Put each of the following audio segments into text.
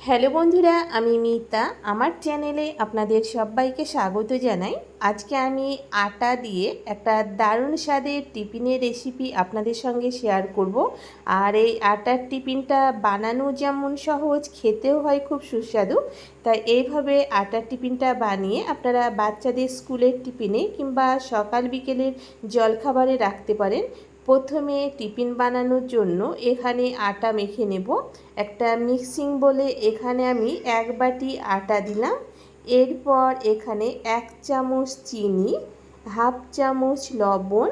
Hello বন্ধুরা, আমি মিতা। আমার চ্যানেলে আপনাদের সবাইকে স্বাগত জানাই। আজকে আমি আটা দিয়ে একটা দারুণ স্বাদের টিফিনের রেসিপি আপনাদের সঙ্গে শেয়ার করব। আর এই আটার টিফিনটা বানানো যেমন সহজ, খেতেও হয় খুব সুস্বাদু। তাই এইভাবে আটার টিফিনটা বানিয়ে আপনারা বাচ্চাদের স্কুলের টিফিনে কিংবা সকাল বিকেলের জলখাবারে রাখতে পারেন। প্রথমে টিফিন বানানোর জন্য এখানে আটা মেখে নেব। একটা মিক্সিং বলে এখানে আমি এক বাটি আটা দিলাম। এরপর এখানে এক চামচ চিনি, হাফ চামচ লবণ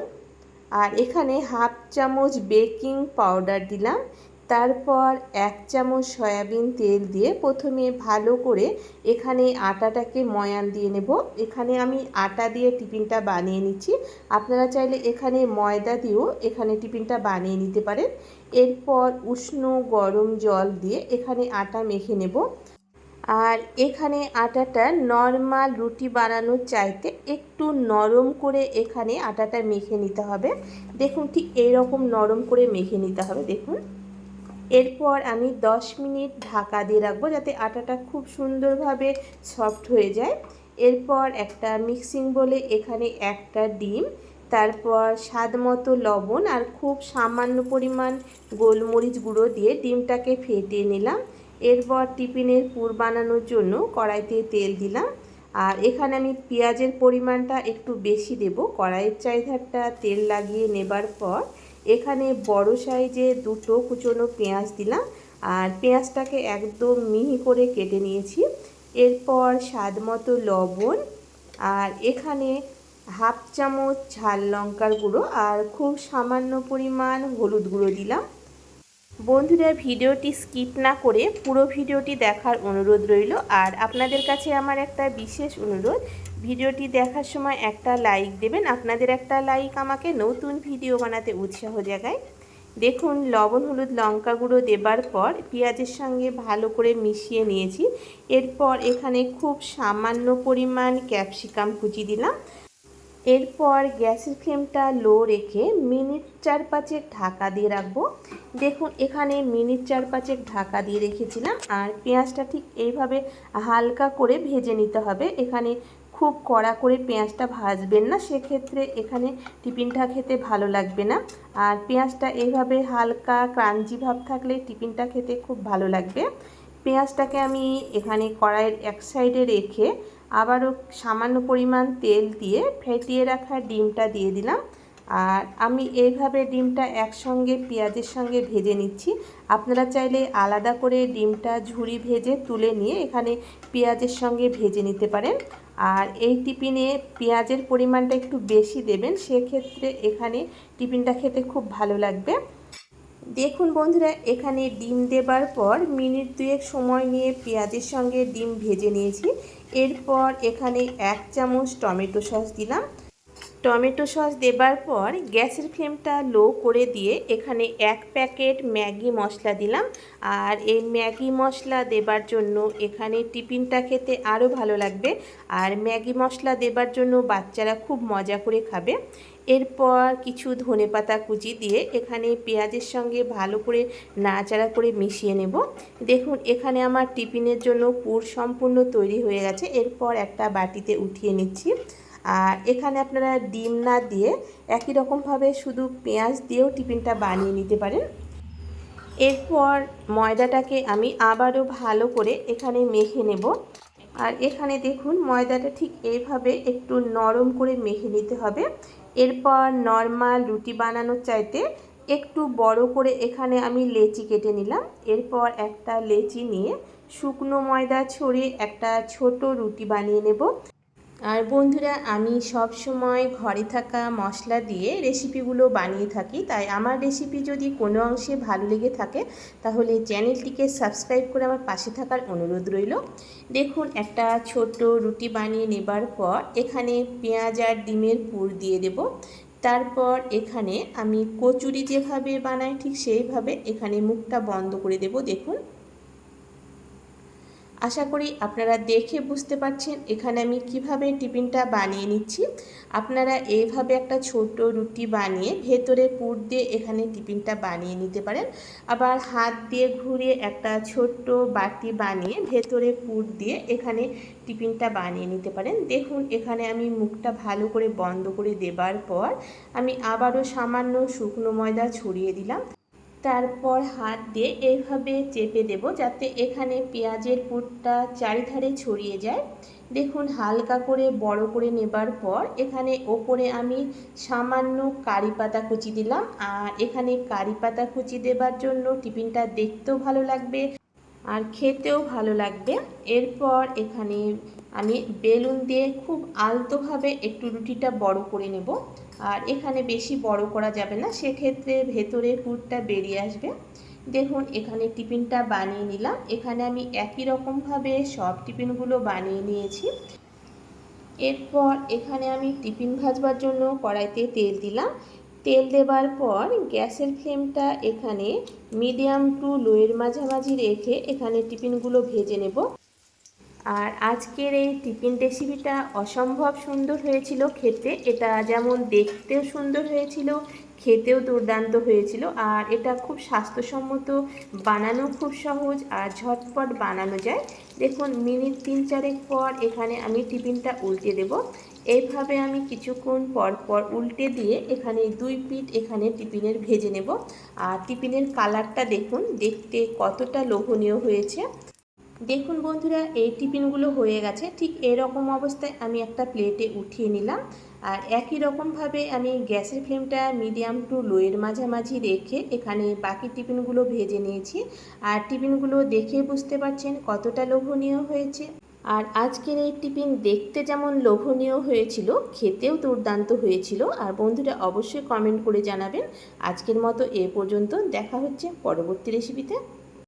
আর এখানে হাফ চামচ বেকিং পাউডার দিলাম। তারপর এক চামচ সয়াবিন তেল দিয়ে প্রথমে ভালো করে এখানে আটাটাকে ময়ান দিয়ে নেব। এখানে আমি আটা দিয়ে টিফিনটা বানিয়ে নিচ্ছি। আপনারা চাইলে এখানে ময়দা দিয়েও এখানে টিফিনটা বানিয়ে নিতে পারেন। এরপর উষ্ণ গরম জল দিয়ে এখানে আটা মেখে নেব। আর এখানে আটাটা নর্মাল রুটি বানানোর চাইতে একটু নরম করে এখানে আটাটা মেখে নিতে হবে। দেখুন ঠিক এইরকম নরম করে মেখে নিতে হবে। দেখুন। এরপর আমি 10 মিনিট ঢাকা দিয়ে রাখব যাতে আটাটা খুব সুন্দরভাবে সফট হয়ে যায়। এরপর একটা মিক্সিং বলে এখানে একটা ডিম, তারপর স্বাদ মতো লবণ আর খুব সামান্য পরিমাণ গোলমরিচ গুঁড়ো দিয়ে ডিমটাকে ফেটিয়ে নিলাম। এরপর টিফিনের পুর বানানোর জন্য কড়াইতে তেল দিলাম। আর এখানে আমি পেঁয়াজের পরিমাণটা একটু বেশি দেব। কড়াইয়ের চাহিদাটা তেল লাগিয়ে নেবার পর এখানে বড় সাইজে দুটো কুচনো পেঁয়াজ দিলাম আর পেঁয়াজটাকে একদম মিহি করে কেটে নিয়েছি। এরপর স্বাদ মতো লবণ আর এখানে হাফ চামচ ঝাল লঙ্কার গুঁড়ো আর খুব সামান্য পরিমাণ হলুদ গুঁড়ো দিলাম। বন্ধুরা, ভিডিওটি স্কিপ না করে পুরো ভিডিওটি দেখার অনুরোধ রইল। আর আপনাদের কাছে আমার একটা বিশেষ অনুরোধ ভিডিওটি দেখার সময় একটা লাইক দেবেন। আপনাদের একটা লাইক আমাকে নতুন ভিডিও বানাতে উৎসাহ জাগায়। দেখুন, লবণ, হলুদ, লঙ্কা গুঁড়ো দেবার পর পেঁয়াজের সঙ্গে ভালো করে মিশিয়ে নিয়েছি। এরপর এখানে খুব সামান্য পরিমাণ ক্যাপসিকাম কুচি দিলাম। এরপর গ্যাসের ফ্লেমটা লো রেখে মিনিট চার পাঁচেক ঢাকা দিয়ে রাখব। দেখুন, এখানে মিনিট চার পাঁচেক ঢাকা দিয়ে রেখেছিলাম। আর পেঁয়াজটা ঠিক এইভাবে হালকা করে ভেজে নিতে হবে। এখানে খুব কড়া করে পেঁয়াজটা ভাজবেন না, সেক্ষেত্রে এখানে টিফিনটা খেতে ভালো লাগবে না। আর পেঁয়াজটা এইভাবে হালকা ক্রাঞ্চি ভাব থাকলে টিফিনটা খেতে খুব ভালো লাগবে। পেঁয়াজটাকে আমি এখানে কড়াইয়ের এক সাইডে রেখে আবারও সামান্য পরিমাণ তেল দিয়ে ফেটিয়ে রাখা ডিমটা দিয়ে দিলাম। আর আমি এইভাবে ডিমটা একসঙ্গে পেঁয়াজের সঙ্গে ভেজে নিচ্ছি। আপনারা চাইলে আলাদা করে ডিমটা ঝুড়ি ভেজে তুলে নিয়ে এখানে পেঁয়াজের সঙ্গে ভেজে নিতে পারেন। আর এই টিফিনে পেঁয়াজের পরিমাণটা একটু বেশি দেবেন, সেক্ষেত্রে এখানে টিফিনটা খেতে খুব ভালো লাগবে। দেখুন বন্ধুরা, এখানে ডিম দেবার পর মিনিট দুয়েক সময় নিয়ে পেঁয়াজের সঙ্গে ডিম ভেজে নিয়েছি। এরপর এখানে এক চামচ টমেটো সস দিলাম। টমেটো সস দেবার পর গ্যাসের ফ্লেমটা লো করে দিয়ে এখানে এক প্যাকেট ম্যাগি মশলা দিলাম। আর এই ম্যাগি মশলা দেবার জন্য এখানে টিফিনটা খেতে আরও ভালো লাগবে। আর ম্যাগি মশলা দেবার জন্য বাচ্চারা খুব মজা করে খাবে। এরপর কিছু ধনে পাতা কুচি দিয়ে এখানে পেঁয়াজের সঙ্গে ভালো করে নাড়াচাড়া করে মিশিয়ে নেব। দেখুন, এখানে আমার টিফিনের জন্য পুর সম্পূর্ণ তৈরি হয়ে গেছে। এরপর একটা বাটিতে উঠিয়ে নিচ্ছি। আর এখানে আপনারা ডিম না দিয়ে একই রকমভাবে শুধু পেঁয়াজ দিয়েও টিফিনটা বানিয়ে নিতে পারেন। এরপর ময়দাটাকে আমি আবারও ভালো করে এখানে মেখে নেব। আর এখানে দেখুন ময়দাটা ঠিক এইভাবে একটু নরম করে মেখে নিতে হবে। এরপর নর্মাল রুটি বানানোর চাইতে একটু বড় করে এখানে আমি লেচি কেটে নিলাম। এরপর একটা লেচি নিয়ে শুকনো ময়দা ছড়িয়ে একটা ছোট রুটি বানিয়ে নেব। আর বন্ধুরা, আমি সব সময় ঘরে থাকা মশলা দিয়ে রেসিপিগুলো বানিয়ে থাকি। তাই আমার রেসিপি যদি কোনো অংশে ভালো লেগে থাকে, তাহলে চ্যানেলটিকে সাবস্ক্রাইব করে আমার পাশে থাকার অনুরোধ রইল। দেখুন, একটা ছোট রুটি বানিয়ে নেবার পর এখানে পেঁয়াজ আর ডিমের পুর দিয়ে দেব। তারপর এখানে আমি কচুরি যেভাবে বানাই ঠিক সেইভাবে এখানে মুখটা বন্ধ করে দেব, দেখুন। আশা করি আপনারা দেখে বুঝতে পারছেন এখানে আমি কীভাবে টিফিনটা বানিয়ে নিচ্ছি। আপনারা এইভাবে একটা ছোট রুটি বানিয়ে ভেতরে পুর দিয়ে এখানে টিফিনটা বানিয়ে নিতে পারেন। আবার হাত দিয়ে ঘুরিয়ে একটা ছোট্ট বাটি বানিয়ে ভেতরে পুর দিয়ে এখানে টিফিনটা বানিয়ে নিতে পারেন। দেখুন, এখানে আমি মুখটা ভালো করে বন্ধ করে দেবার পর আমি আবারও সামান্য শুকনো ময়দা ছড়িয়ে দিলাম। তারপর হাত দিয়ে এইভাবে চেপে দেব যাতে এখানে পেঁয়াজের পুরটা চারিধারে ছড়িয়ে যায়। দেখুন, হালকা করে বড় করে নেবার পর এখানে ওপরে আমি সামান্য কারি পাতা কুচি দিলাম। আর এখানে কারি পাতা কুচি দেবার জন্য টিফিনটা দেখতেও ভালো লাগবে আর খেতেও ভালো লাগবে। এরপর এখানে আমি বেলুন দিয়ে খুব আলতোভাবে একটু রুটিটা বড় করে নেব। আর এখানে বেশি বড় করা যাবে না, সেক্ষেত্রে ভেতরে পুরটা বেরিয়ে আসবে। দেখুন, এখানে টিফিনটা বানিয়ে নিলাম। এখানে আমি একই রকমভাবে সব টিফিনগুলো বানিয়ে নিয়েছি। এরপর এখানে আমি টিফিন ভাজবার জন্য কড়াইতে তেল দিলাম। তেল দেবার পর গ্যাসের ফ্লেমটা এখানে মিডিয়াম টু লোয়ের মাঝামাঝি রেখে এখানে টিফিনগুলো ভেজে নেব। আর আজকের এই টিফিন রেসিপিটা অসম্ভব সুন্দর হয়েছিল খেতে। এটা যেমন দেখতেও সুন্দর হয়েছিল, খেতেও দুর্দান্ত হয়েছিল। আর এটা খুব স্বাস্থ্যসম্মত, বানানো খুব সহজ আর ঝটপট বানানো যায়। দেখুন, মিনিট তিন চারেক পর এখানে আমি টিফিনটা উল্টে দেব। এইভাবে আমি কিছুক্ষণ পর পর উল্টে দিয়ে এখানে দুই পিঠ এখানে টিফিনের ভেজে নেব। আর টিফিনের কালারটা দেখুন, দেখতে কতটা লোভনীয় হয়েছে। দেখুন বন্ধুরা, এই টিফিনগুলো হয়ে গেছে। ঠিক এরকম অবস্থায় আমি একটা প্লেটে উঠিয়ে নিলাম। আর একই রকমভাবে আমি গ্যাসের ফ্লেমটা মিডিয়াম টু লোয়ের মাঝামাঝি রেখে এখানে বাকি টিফিনগুলো ভেজে নিয়েছি। আর টিফিনগুলো দেখে বুঝতে পারছেন কতটা লোভনীয় হয়েছে। আর আজকের এই টিফিন দেখতে যেমন লোভনীয় হয়েছিল, খেতেও দুর্দান্ত হয়েছিল। আর বন্ধুরা, অবশ্যই কমেন্ট করে জানাবেন। আজকের মতো এ পর্যন্ত। দেখা হচ্ছে পরবর্তী রেসিপিতে।